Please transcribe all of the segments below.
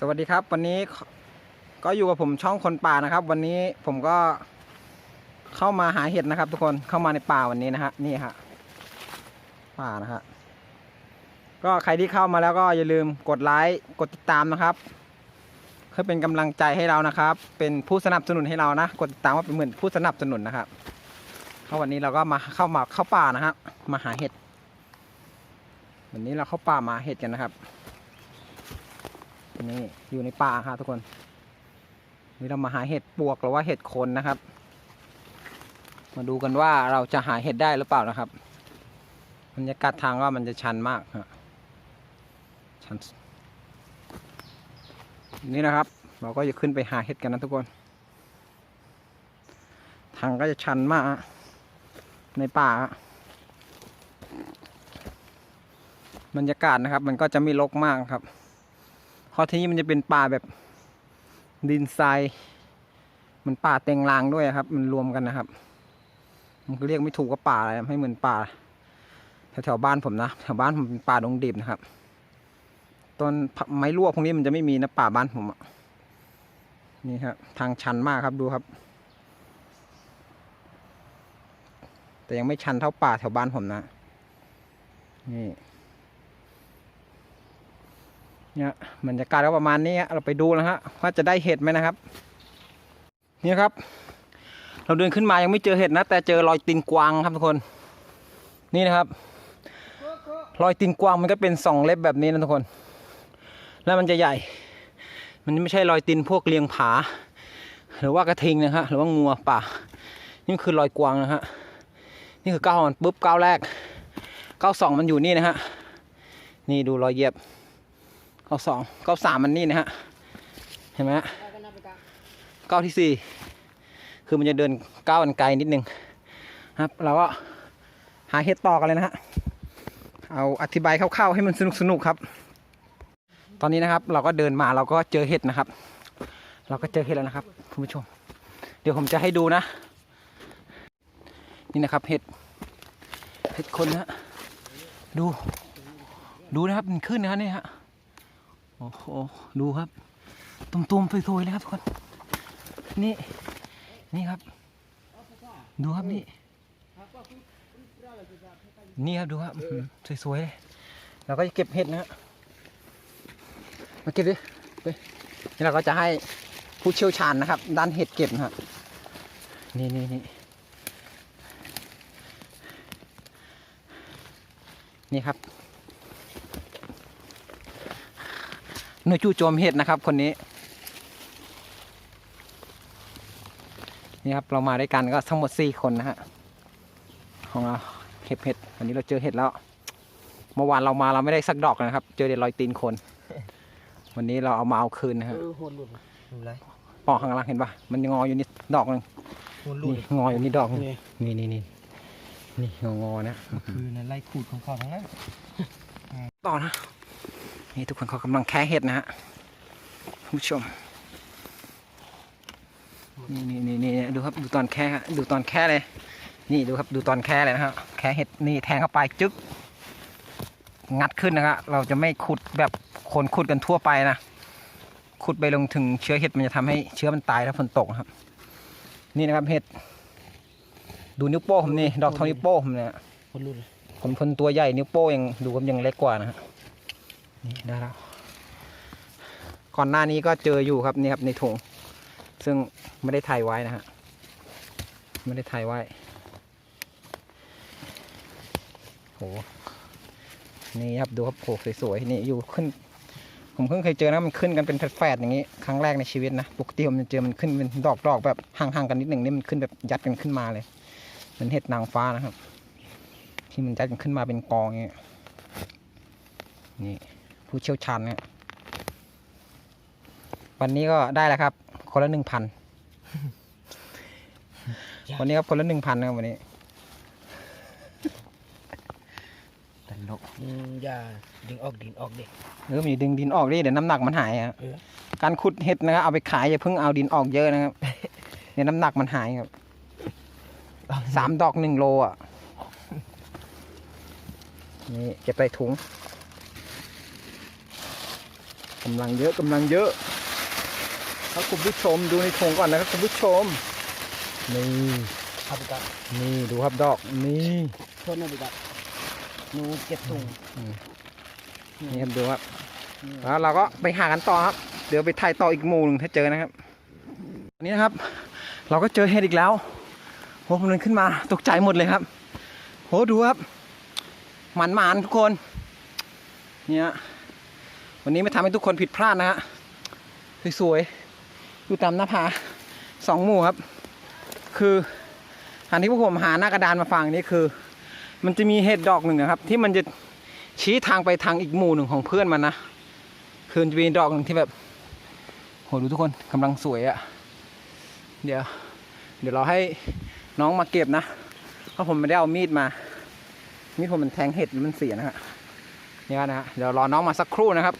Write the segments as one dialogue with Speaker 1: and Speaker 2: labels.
Speaker 1: สวัสดีครับ วันนี้ก็อยู่กับผมช่องคนป่านะครับ วันนี้ผมก็เข้ามาหาเห็ดนะครับ ทุกคนเข้ามาในป่าวันนี้นะฮะนี่ฮะป่านะฮะก็ใครที่เข้ามาแล้วก็อย่าลืมกดไลค์กดติดตามนะครับเพื่อเป็นกำลังใจให้เรานะครับ เป็นผู้สนับสนุนให้เรานะกดติดตามว่าเป็นเหมือนผู้สนับสนุนนะครับเพราะวันนี้เราก็มาเข้ามาเข้าป่านะฮะมาหาเห็ด วันนี้เราเข้าป่ามาหาเห็ดกันนะครับ นี่อยู่ในป่าครับทุกคน นี่เรามาหาเห็ดปวกหรือว่าเห็ดโคนนะครับ มาดูกันว่าเราจะหาเห็ดได้หรือเปล่านะครับบรรยากาศทางว่ามันจะชันมากฮะชันนี่นะครับ เราก็จะขึ้นไปหาเห็ดกันนะทุกคน ทางก็จะชันมากในป่าบรรยากาศนะครับ มันก็จะไม่รกมากครับ ราะที่นี่มันจะเป็นป่าแบบดินทรายมันป่าเต็งรางด้วยครับ มันรวมกันนะครับ มันก็เรียกไม่ถูกว่าป่าอะไรให้เหมือนป่าแถวๆบ้านผมนะแถวบ้านผมเป็นป่าดงดิบนะครับต้นไม้ลวกพวกนี้มันจะไม่มีนะป่าบ้านผมนี่ครับทางชันมากครับดูครับ แต่ยังไม่ชันเท่าป่าแถวบ้านผมนะนี่ เนี่ยบรรยากาศก็ประมาณนี้เราไปดูนะฮะว่าจะได้เห็ดไหมนะครับ เนี่ยครับ เราเดินขึ้นมายังไม่เจอเห็ดนะ แต่เจอรอยตีนกวางครับทุกคน นี่นะครับ รอยตีนกวางมันก็เป็นสองเล็บแบบนี้นะทุกคน แล้วมันจะใหญ่ มันไม่ใช่รอยตีนพวกเลียงผา หรือว่ากระทิงนะฮะหรือว่างัวป่า นี่คือรอยกวางนะฮะนี่คือก้าวมันปุ๊บก้าวแรกก้าวสองมันอยู่นี่นะฮะนี่ดูรอยเหยียบ ก้าสองก้าสามมันนี่นะฮะ เห็นไหมฮะก้าที่สี่คือมันจะเดินก้าวอันไกลนิดนึงครับเราก็หาเห็ดต่อกันเลยนะฮะ เอาอธิบายคร่าวๆให้มันสนุกสนุกๆครับ ตอนนี้นะครับเราก็เดินมาเราก็เจอเห็ดนะครับ เราก็เจอเห็ดแล้วนะครับคุณผู้ชม เดี๋ยวผมจะให้ดูนะ นี่นะครับเห็ดเห็ดคนนะฮะดู ดูนะครับมันขึ้นนะฮะนี่ฮะ โอ้โหดูครับตุ่มๆสวยๆเลยครับทุกคนนี่นี่ครับ ดูครับนี่นี่ครับดูครับสวยๆเลยเราก็จะเก็บเห็ดนะฮะมาเก็บดิไปนี่เราก็จะให้ผู้เชี่ยวชาญนะครับ ด้านเห็ดเก็บนะฮะนี่นี่นี่นี่ครับ หน่วยจู่โจมเห็ดนะครับคนนี้ นี่ครับเรามาด้วยกันก็ทั้งหมดสี่คนนะฮะของเราเก็บเห็ดวันนี้เราเจอเห็ดแล้วเมื่อวานเรามาเราไม่ได้สักดอกนะครับ เจอเด็ดรอยตีนคน วันนี้เราเอามาเอาคืนนะฮะ
Speaker 2: เออโหนหลุดดูไร
Speaker 1: ปอกข้างล่างเห็นปะมันงออยู่นี่ดอกหนึง
Speaker 2: โหนหลุด
Speaker 1: นี่งออยู่นี่ดอกหนึง
Speaker 2: นี่
Speaker 1: นี่นี่นี่นี่งองอๆนะ
Speaker 2: คือในไล่ขูดของเขาทั้งนั้น
Speaker 1: ต่อนะ นี่ทุกคนเขากำลังแค่เห็ดนะฮะคุณผู้ชมนี่นี่นี่นี่ดูครับดูตอนแค่ฮะดูตอนแค่เลย นี่ดูครับดูตอนแค่เลยนะครับแค่เห็ดนี่แทงเข้าไปจึ๊กงัดขึ้นนะครับเราจะไม่ขุดแบบคนขุดกันทั่วไปนะขุดไปลงถึงเชื้อเห็ดมันจะทำให้เชื้อมันตายถ้าฝนตกนะครับ นี่นะครับเห็ด ดูนิ้วโป้งผมนี่ดอกเทานิ้วโป้งผมเนี่ย
Speaker 2: โหนหลุดเลย
Speaker 1: ผมคนตัวใหญ่นิ้วโป้งยังดูว่ายังเล็กกว่านะฮะ นี่ได้แล้ว ก่อนหน้านี้ก็เจออยู่ครับนี่ครับในถุง ซึ่งไม่ได้ถ่ายไว้นะฮะ ไม่ได้ถ่ายไว้ โห นี่ครับดูครับโผล่สวยๆ นี่อยู่ขึ้น ผมเพิ่งเคยเจอนะมันขึ้นกันเป็นแฝดๆอย่างนี้ ครั้งแรกในชีวิตนะ ปกติผมจะเจอมันขึ้นเป็นดอกๆแบบห่างๆกันนิดหนึ่งนี่มันขึ้นแบบยัดกันขึ้นมาเลยเหมือนเห็ดนางฟ้านะครับ ที่มันยัดกันขึ้นมาเป็นกองอย่างเงี้ยนี่ ผู้เชี่ยวชาญเนี่ยวันนี้ก็ได้แล้วครับ คนละหนึ่งพันวันนี้ครับคนละหนึ่งพันนะครับวันนี้ตลก
Speaker 2: อืมอย่าดึงออกดินออกเด็ก
Speaker 1: เออมีดึงดินออกดิเดี๋ยวน้ำหนักมันหายครับ
Speaker 2: เออ
Speaker 1: การขุดเห็ดนะครับเอาไปขายอย่าเพิ่งเอาดินออกเยอะนะครับ เดี๋ยวน้ำหนักมันหายครับสามดอกหนึ่งโลอะนี่เก็บใส่ถุง กำลังเยอะกำลังเยอะครับคุณผู้ชมดูในโถงก่อนนะครับคุณผู้ชมนี่
Speaker 2: เอาไปกับ
Speaker 1: นี่ดูครับดอกนี่
Speaker 2: โทษนะไปกับหนูเก็บถุง
Speaker 1: นี่ครับดูครับแล้วเราก็ไปหากันต่อครับ เดี๋ยวไปถ่ายต่ออีกหมู่หนึ่งถ้าเจอนะครับอันนี้นะครับ เราก็เจอเห็ดอีกแล้วโหมันขึ้นมาตกใจหมดเลยครับโหดูครับหมันหมานๆทุกคนเนี่ย วันนี้ไม่ทำให้ทุกคนผิดพลาดนะฮะสวยๆอยู่ตามหน้าผาสองหมู่ครับ คืออันที่พวกผมหาหน้ากระดานมาฟังนี่คือ มันจะมีเห็ดดอกหนึ่งนะครับ ที่มันจะชี้ทางไปทางอีกหมู่หนึ่งของเพื่อนมันนะคือจะมีดอกหนึ่งที่แบบโหดูทุกคนกำลังสวยอะเดี๋ยว เดี๋ยวเราให้น้องมาเก็บนะ เพราะผมไม่ได้เอามีดมา มีดผมมันแทงเห็ดมันเสียนะฮะ เนี่ยนะฮะเดี๋ยวรอน้องมาสักครู่นะครับ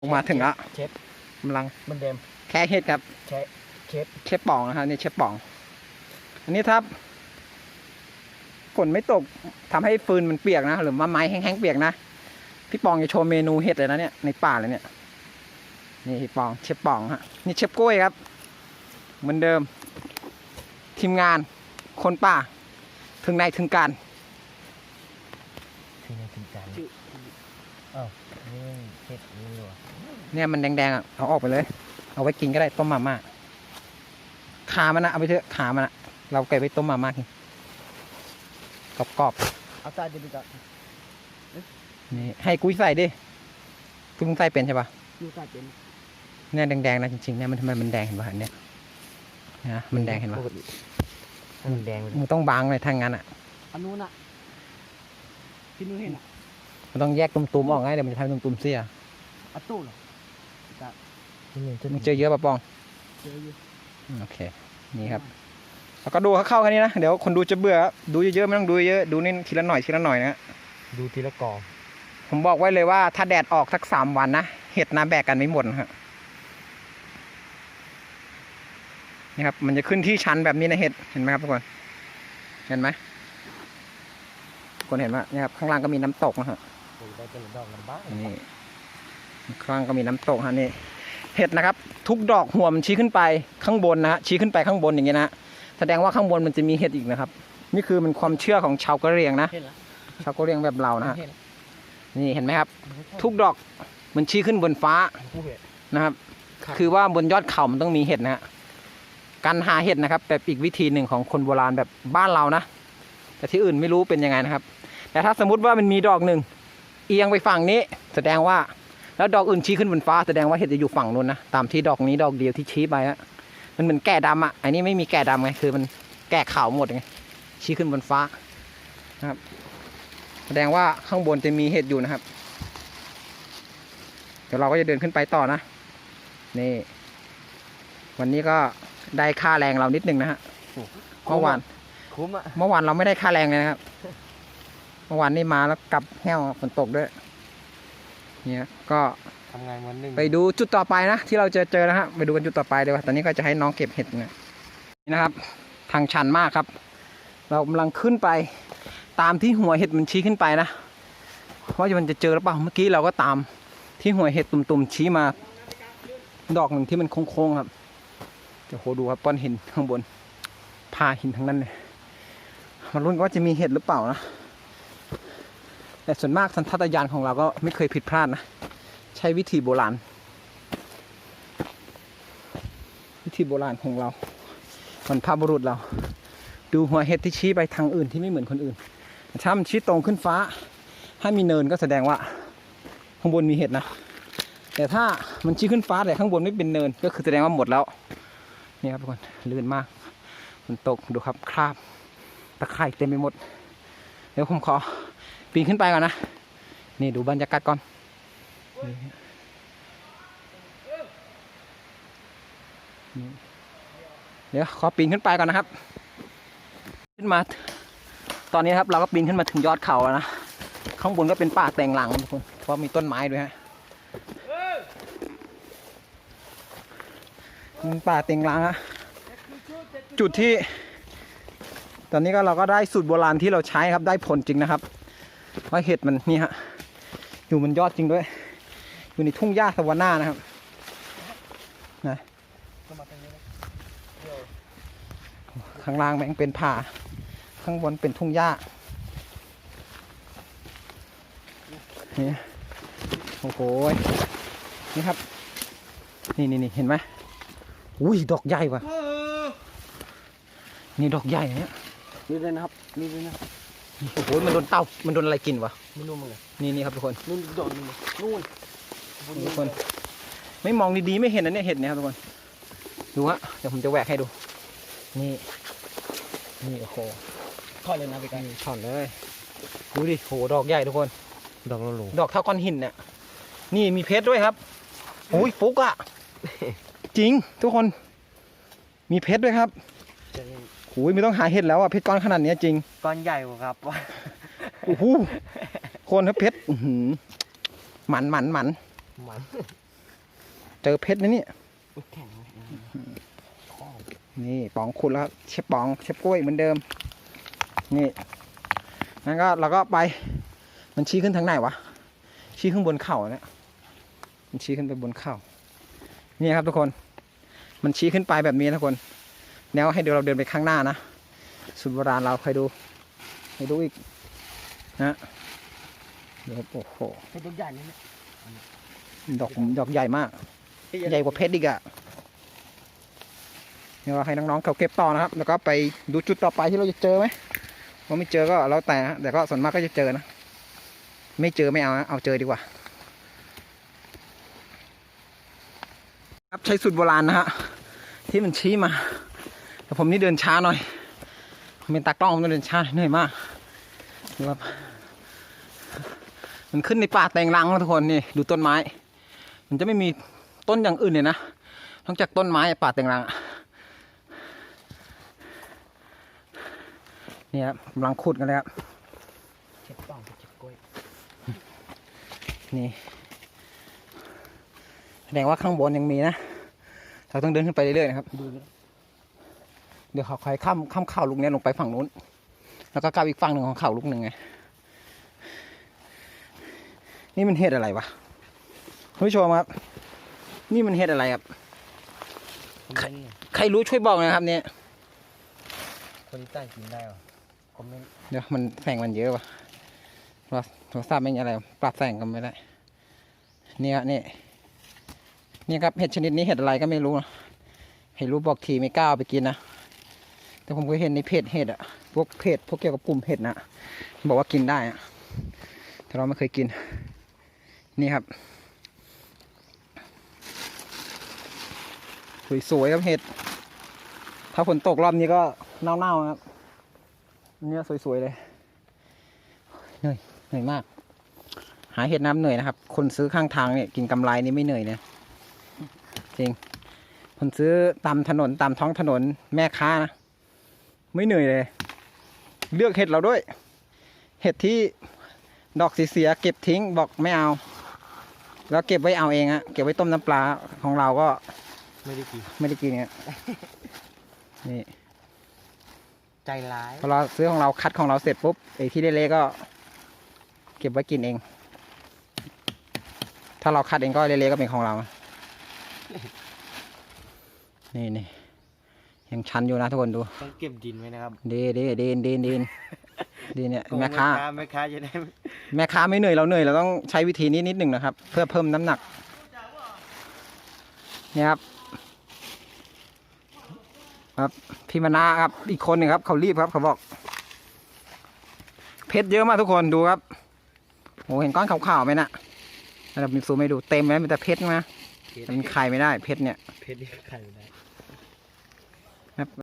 Speaker 1: ผมมาถึงละ
Speaker 2: เชฟ
Speaker 1: กำลัง
Speaker 2: มันเดม
Speaker 1: แค่เห็ดครับ
Speaker 2: เชฟเชฟ
Speaker 1: เชฟป่องนะครับนี่เชฟป่อง อันนี้ครับฝนไม่ตกทำให้ฟืนมันเปียกนะหรือว่าไม้แห้งๆเปียกนะพี่ปองจะโชว์เมนูเห็ดเลยนะเนี่ยในป่าเลยเนี่ยนี่พี่ปองเชฟป่องฮะนี่เชฟกล้วยครับ เหมือนเดิม ทีมงานคนป่า ถึงในถึงการ
Speaker 2: ที่นี่ถึงการ อ้าวนี่เชฟนี่หรอ
Speaker 1: เนี่ยมันแดงๆอะเอาออกไปเลย เอาไว้กินก็ได้ต้มมาม่าขามันนะเอาไปเถอะขามันอะเราเก็บไว้ต้มมาม่ากินกรอบ
Speaker 2: เอาตาจะไปกับ
Speaker 1: ๆนี่ให้กุ้ยใส่ดิกุ้ยใส่เป็นใช่ปะ
Speaker 2: ยูตาเป็น
Speaker 1: เนี่ยแดงๆนะจริงๆเนี่ยมันทำไมมันแดงเห็นปะเนี่ยนะมันแดงเห็นปะ
Speaker 2: ปกติถ้ามันแดงเลย
Speaker 1: มึงต้องบางเลยทางนั้นอะ
Speaker 2: อันนู้นอะที่นู้นเห็นอะ
Speaker 1: มันต้องแยกตุ่มๆออกไงเดี๋ยวมันจะทำให้ตุ่มๆเสีย
Speaker 2: อัตตู้เหรอกับนี่จะ
Speaker 1: มึงเจอเยอะปะปอง
Speaker 2: เจออยู่
Speaker 1: อืมโอเค นี่ครับแล้วก็ดูเข้าๆแค่นี้นะ เดี๋ยวคนดูจะเบื่อครับดูเยอะๆไม่ต้องดูเยอะดูนี่ทีละหน่อยทีละหน่อยนะ
Speaker 2: ดูทีละกอง
Speaker 1: ผมบอกไว้เลยว่าถ้าแดดออกสักสามวันนะเห็ดน้ำแบกกันไม่หมดนะฮะนี่ครับ มันจะขึ้นที่ชันแบบนี้นะเห็ดเห็นไหมครับทุกคน เห็นไหมทุกคนเห็นไหมนี่ครับข้างล่างก็มีน้ำตกนะฮะ
Speaker 2: โอ้ยได้เป็นดอกกันบ้าง
Speaker 1: นี่ข้างล่างก็มีน้ำตกฮะนี่เห็ดนะครับ ทุกดอกหัวมันชี้ขึ้นไปข้างบนนะฮะชี้ขึ้นไปข้างบนอย่างเงี้ยนะฮะแสดงว่าข้างบนมันจะมีเห็ดอีกนะครับ นี่คือมันความเชื่อของชาวกะเหรี่ยงนะ
Speaker 2: เห็นละ
Speaker 1: ชาวกะเหรี่ยงแบบเรานะฮะ
Speaker 2: เห็น
Speaker 1: นี่เห็นไหมครับ ทุกดอกมันชี้ขึ้นบนฟ้า
Speaker 2: ผู้เห็น
Speaker 1: นะครับ
Speaker 2: ครับ
Speaker 1: คือว่าบนยอดเขามันต้องมีเห็ดนะฮะการหาเห็ดนะครับแบบอีกวิธีหนึ่งของคนโบราณแบบบ้านเรานะ แต่ที่อื่นไม่รู้เป็นยังไงนะครับ แต่ถ้าสมมติว่ามันมีดอกหนึ่ง เอียงไปฝั่งนี้ แสดงว่า แล้วดอกอื่นชี้ขึ้นบนฟ้าแสดงว่าเห็ดจะอยู่ฝั่งนู้นนะตามที่ดอกนี้ดอกเดียวที่ชี้ไปฮะมันเหมือนแก่ดำอะอันนี้ไม่มีแก่ดำไงคือมันแก่ขาวหมดไงชี้ขึ้นบนฟ้านะครับ แสดงว่าข้างบนจะมีเห็ดอยู่นะครับ เดี๋ยวเราก็จะเดินขึ้นไปต่อนะนี่ วันนี้ก็ได้ค่าแรงเรานิดนึงนะฮะเมื่อวาน
Speaker 2: คุ้มอะ
Speaker 1: เมื่อวานเราไม่ได้ค่าแรงเลยนะครับเมื่อวานนี่มาแล้วกลับแห้วฝนตกด้วยเนี่ยก็
Speaker 2: ทำงานวันหนึ่ง
Speaker 1: ไปดูจุดต่อไปนะ ที่เราจะเจอนะฮะไปดูกันจุดต่อไปเดี๋ยวาตอนนี้ก็จะให้น้องเก็บเห็ดนะนี่นะครับ ทางชันมากครับ เรากำลังขึ้นไป ตามที่หัวเห็ดมันชี้ขึ้นไปนะว่ามันจะเจอหรือเปล่าเมื่อกี้เราก็ตามที่หัวเห็ดตุ่มๆชี้มา ดอกหนึ่งที่มันโค้งๆครับเดี๋ยวโหดูครับป้อนหินข้างบนพาหินทั้งนั้นเลยมาลุ้นกันว่าจะมีเห็ดหรือเปล่านะ แต่ส่วนมากสันทัตญาณของเราก็ไม่เคยผิดพลาดนะ ใช้วิธีโบราณ วิธีโบราณของเรามันพาบุรุษเรา ดูหัวเห็ดที่ชี้ไปทางอื่นที่ไม่เหมือนคนอื่น ถ้ามันชี้ตรงขึ้นฟ้า ถ้ามีเนินก็แสดงว่า ข้างบนมีเห็ดนะ แต่ถ้ามันชี้ขึ้นฟ้าแต่ข้างบนไม่เป็นเนิน ก็คือแสดงว่าหมดแล้วนี่ครับทุกคนลื่นมากฝนตกดูครับคราบตะไคร่เต็มไปหมด เดี๋ยวผมขอ ปีนขึ้นไปก่อนนะ นี่ดูบรรยากาศก่อน เดี๋ยวขอปีนขึ้นไปก่อนนะครับ ขึ้นมา ตอนนี้ครับเราก็ปีนขึ้นมาถึงยอดเขาแล้วนะ ข้างบนก็เป็นป่าแต่งหลังทุกคน เพราะมีต้นไม้ด้วยฮะมันป่าแต่งหลังอะจุดที่ ตอนนี้ก็เราก็ได้สูตรโบราณที่เราใช้ครับได้ผลจริงนะครับ ว่าเห็ดมันนี่ฮะอยู่บนยอดจริงด้วย อยู่อยู่ในทุ่งหญ้าสวานานะครับ
Speaker 2: ก็มาตรงนี้นะเดี๋ยว
Speaker 1: ข้างล่างแม่งเป็นป่า ข้างบนเป็นทุ่งหญ้านี่โอ้โหยนี่ครับ นี่นี่นี่เห็นไหมอุ้ยดอกใหญ่ว่ะนี่ดอกใหญ่เนี่ย
Speaker 2: นี่เลยนะครับนี่เลยนะ
Speaker 1: โอ้โหมันโดนเต่ามันโดนอะไรกินวะ
Speaker 2: ไม่รู้มึงเลย
Speaker 1: นี่นี่ครับทุกคน
Speaker 2: นู่นโดนนู่นนู่น
Speaker 1: ทุกคน ไม่มองดีๆไม่เห็นนะเนี่ยเห็ดเนี่ยครับทุกคน ดูฮะเดี๋ยวผมจะแหวกให้ดู นี่นี่โอ้โห
Speaker 2: ทอดเลยนะพี่กัน
Speaker 1: นี่ช่อนเลยดูดิโหดอกใหญ่ทุกคน
Speaker 2: ดอกละโล
Speaker 1: ดอกเท่าก้อนหินเนี่ยนี่มีเพชรด้วยครับโอ้ยฟุกอะจริงทุกคน มีเพชรด้วยครับ โอ้ยไม่ต้องหาเห็ดแล้วอะเพชรก้อนขนาดเนี้ยจริง
Speaker 2: ก้อนใหญ่กว่าครับ
Speaker 1: โอ้โหคนครับเพชรอื้อหือหมันหมันหมัน
Speaker 2: มัน
Speaker 1: เจอเพชรนะเนี่ย
Speaker 2: แข็ง
Speaker 1: นี่ปองขุดแล้วครับเชฟปองเชฟกล้วยเหมือนเดิม นี่งั้นก็เราก็ไป มันชี้ขึ้นทางไหนวะ ชี้ขึ้นบนเขาเนี่ยมันชี้ขึ้นไปบนเขานี่ครับทุกคน มันชี้ขึ้นไปแบบนี้นะทุกคน แนวให้เดี๋ยวเราเดินไปข้างหน้านะสุดโบราณเราใครดูให้ดูอีกนะเดี๋ยวโอ้โห
Speaker 2: เป็นตัวใหญ่เลยเนี่ย
Speaker 1: ดอกดอกใหญ่มาก ใหญ่กว่าเพชรอีกอะเดี๋ยวเราให้น้องๆเขาเก็บต่อนะครับ แล้วก็ไปดูจุดต่อไปที่เราจะเจอไหมว่าไม่เจอก็แล้วแต่นะแต่ก็ส่วนมากก็จะเจอนะ ไม่เจอไม่เอานะเอาเจอดีกว่า ครับใช้สูตรโบราณนะฮะที่มันชี้มา แต่ผมนี่เดินช้าหน่อยผมเป็นตากล้องผมต้องเดินช้าเหนื่อยมากดูครับมันขึ้นในป่าแตงรังทุกคนนี่ดูต้นไม้ มันจะไม่มีต้นอย่างอื่นเลยนะนอกจากต้นไม้ป่าแตงรังเนี่ยครับกำลังขุดกันเลยครับ
Speaker 2: เช็ดป่องเช็ดกล้วย
Speaker 1: นี่แสดงว่าข้างบนยังมีนะ เราต้องเดินขึ้นไปเรื่อยๆนะครับ
Speaker 2: เลย
Speaker 1: เดี๋ยวเขาคอยข้ามข้ามเข่าลูกเนี้ยลงไปฝั่งนู้น แล้วก็กลับอีกฝั่งหนึ่งของเข่าลูกหนึ่งไง นี่มันเห็ดอะไรวะคุณผู้ชมครับ นี่มันเห็ดอะไรครับ
Speaker 2: คอมเมนต์เนี่ย
Speaker 1: ใครรู้ช่วยบอกหนะครับ เนี่ย
Speaker 2: คนที่ใต้กินได้เหรอคอมเมนต์
Speaker 1: เดี๋ยวมันแสงมันเยอะว่ะเราโทรศัพท์ไม่มีอะไร ปรับแสงกันไม่ได้เนี่ยนี่นี่ครับเห็ดชนิดนี้เห็ดอะไรก็ไม่รู้นะให้รู้บอกทีไม่กล้าเอาไปกินนะ แต่ผมเคยเห็นในเพจเห็ดอะพวกเพจพวกเกี่ยวกับกลุ่มเห็ดนะบอกว่ากินได้อะแต่เราไม่เคยกิน นี่ครับสวยๆครับเห็ด ถ้าฝนตกรอบนี้ก็เน่าๆครับเนี่ยสวยๆเลยเหนื่อยเหนื่อยมาก หาเห็ดน้ำเหนื่อยนะครับ คนซื้อข้างทางเนี่ยกินกำไรนี่ไม่เหนื่อยเนี่ยจริง คนซื้อตามถนนตามท้องถนนแม่ค้านะ ไม่เหนื่อยเลย เลือกเห็ดเราด้วย เห็ดที่ดอกสีเสียๆเก็บทิ้งบอกไม่เอา แล้วเก็บไว้เอาเองอะเก็บไว้ต้มน้ำปลาของเราก็
Speaker 2: ไม่ได้กิน
Speaker 1: ไม่ได้กินเนี่ยนี่
Speaker 2: ใจร้าย
Speaker 1: พอเราซื้อของเราคัดของเราเสร็จปุ๊บไอ้ที่เละๆก็ เก็บไว้กินเอง ถ้าเราคัดเองก็เละๆก็เป็นของเรา นี่นี่ ยังชันอยู่นะทุกคนดู
Speaker 2: ต้องเก็บดินไว้นะครับ
Speaker 1: ดีดีดีนดีนดีนดีเนี่ยแม่ค้า
Speaker 2: แม่ค้าจะได้ไม่
Speaker 1: แม่ค้าไม่เหนื่อยเราเหนื่อยเราต้องใช้วิธีนี้นิดหนึ่งนะครับ เพื่อเพิ่มน้ำหนักเนี่ยครับครับพี่มนาครับอีกคนหนึ่งครับ เขารีบครับเขาบอก เพชรเยอะมากทุกคนดูครับโอ้เห็นก้อนขาวๆไหมนะเรามีซูมให้ดูเต็มไหมมีแต่เพชรนะมันขายไม่ได้เพชรเนี่ย
Speaker 2: เพชรนี่ไข่ไม่ได้